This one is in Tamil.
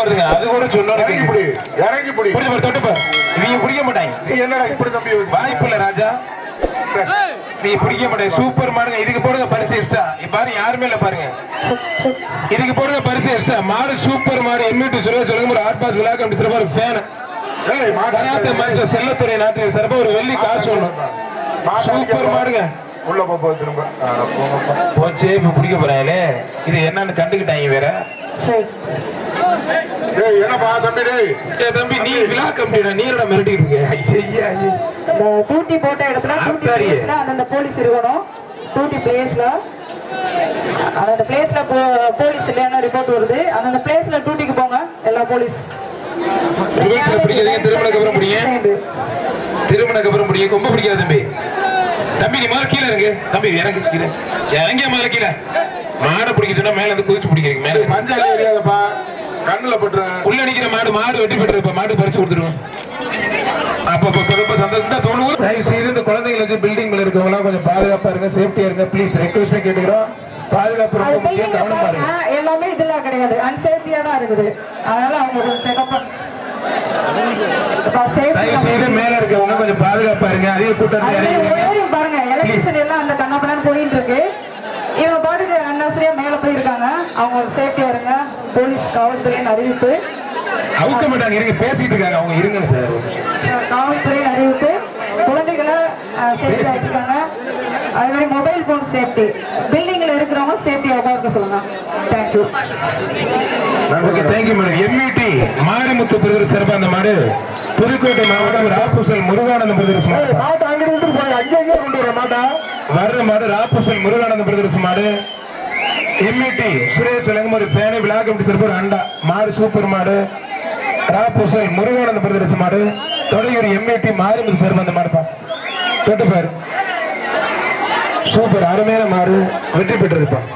வருதுங்க. அது கூட இறங்கி சொன்னோம் பிடி. இறங்கி பிடி. புரிஞ்சு பாரு தொட்டு பாரு இவங்க பிடிக்க மாட்டாங்க நீ என்னடா இப்படி தம்பி யோசி- வாய்ப்பு இல்ல ராஜா நீ பிடிக்க மாட்டேங்க சூப்பர் மாடுங்க. இதுக்கு போடுங்க பரிசு எக்ஸ்ட்ரா பாரு யாருமே இல்ல பாருங்க. இதுக்கு போடுங்க பரிசு எக்ஸ்ட்ரா மாடு சூப்பர் மாடு. எம்யூடி சொல்ல சொல்லுங்க. ஒரு ஆட் பாஸ் ஒரு ஃபேன் கராத்தே செல்லத்துறை நாட்டில் சிறப்பா ஒரு வெள்ளி காசு ஒண்ணு. மாட்டு சூப்பர் மாடுங்க. உள்ள போ, போ திரும்ப. போச்சே இப்ப பிடிக்க போறாங்களே இது என்னன்னு கண்டுக்கிட்டாங்க வேற. டேய் என்னப்பா தம்பி டேய்? ஏ தம்பி நீ விழா கம்பிடா நீ என்னடா மிரட்டிட்டு இருக்க. ஐயா, ஐயா. இந்த டியூட்டி போட்ட இடத்துல அந்தந்த போலீஸ் இருக்கணும். டியூட்டி பிளேஸ்ல. அந்தந்த பிளேஸ்ல போலீஸ் இல்லையான ரிப்போர்ட் வருது? அந்தந்த பிளேஸ்ல டியூட்டிக்கு போங்க எல்லா போலீஸ் திருமணக்கு அப்புறம் பிடிங்க. திருமணக்கு அப்புறம் பிடிங்க ரொம்ப பிடிக்காது தம்பி. தம்பி நீ மேல கீழே இறங்கு. தம்பி இறங்கு கீழே. இறங்கிய மேல கீழே? மாடை பிடிக்குதுன்னா மேல இருந்து குதிச்சு பிடிக்கிறீங்க மேல டேய், மஞ்சள் எரியாதப்பா கண்ணுல பட்டுற உள்ள நிக்கிற மாடு மாடு வெட்டி பெற்று இப்ப மாடு பறிச்சு கொடுத்துருவோம். அப்ப அப்ப அப்ப ரொம்ப சந்தோஷம். தான் தொண்ணூறு தயவு செய்து இந்த வச்சு பில்டிங் மேல கொஞ்சம் பாதுகாப்பா இருங்க சேஃப்டியா இருங்க. ப்ளீஸ் ரெக்வஸ்ட் கேட்டுக்கிறோம். பாதுகாப்பு அது ரொம்ப முக்கியம். பில்டிங்ல கவனம் பாருங்க பாருங்க எல்லாமே இதுல கிடையாது. அன்சேஃப்டியா தான் இருக்குது. அதனால அவங்க கொஞ்சம் செக்அப் தயவு செய்து மேல இருக்கவங்க கொஞ்சம் பாதுகாப்பா இருங்க. அதிக கூட்டம் பாருங்க. எலக்ட்ரிஷியன் எல்லாம் அந்த கண்ணப்பண்ணு போயிட்டு இருக்கு. இவங்க பாட்டுக்கு அன்னசரியா மேல போயிருக்காங்க. அவங்க சேஃப்டியா இருங்க. போலீஸ் காவல்துறையின் அறிவிப்பு. அவுக்க மாட்டாங்க. இருங்க பேசிட்டு இருக்காங்க. அவங்க இருங்க சார் காவல்துறையின் அறிவிப்பு. குழந்தைகளை சேஃப்டியா வச்சுக்காங்க அதே மாதிரி மொபைல் போன் சேஃப்டி பில்டிங்ல இருக்கிறவங்க சேஃப்டியா உட்கார்க்க சொல்லுங்க. Thank you okay thank you madam MUD Marimuthu brother சிறப்பா அந்த மாடு. புதுக்கோட்டை மாவட்டம் ராப்பூசல் முருகானந்த ஏய், மாடு மாட்டை அங்கிட்டு இழுத்துட்டு போய் அங்கே அங்கே கொண்டு வர மாட்டா. வர்ற மாடு ராப்பூசல் முருகானந்த பிரதர்ஸ் மாடு எம்யூடி சுரேஷ் விளங்கும் ஒரு ஃபேனு விழா கமிட்டி ஒரு அண்டா. மாடு சூப்பர் மாடு. ராப்பூசல் முருகானந்த பிரதர்ஸ் மாடு தொடையூர் எம்யூடி மாரிமுத்து சிறப்பு அந்த மாடுப்பா. தொட்டு பாரு சூப்பர் அருமையான மாடு. வெற்றி பெற்றிருப்பான்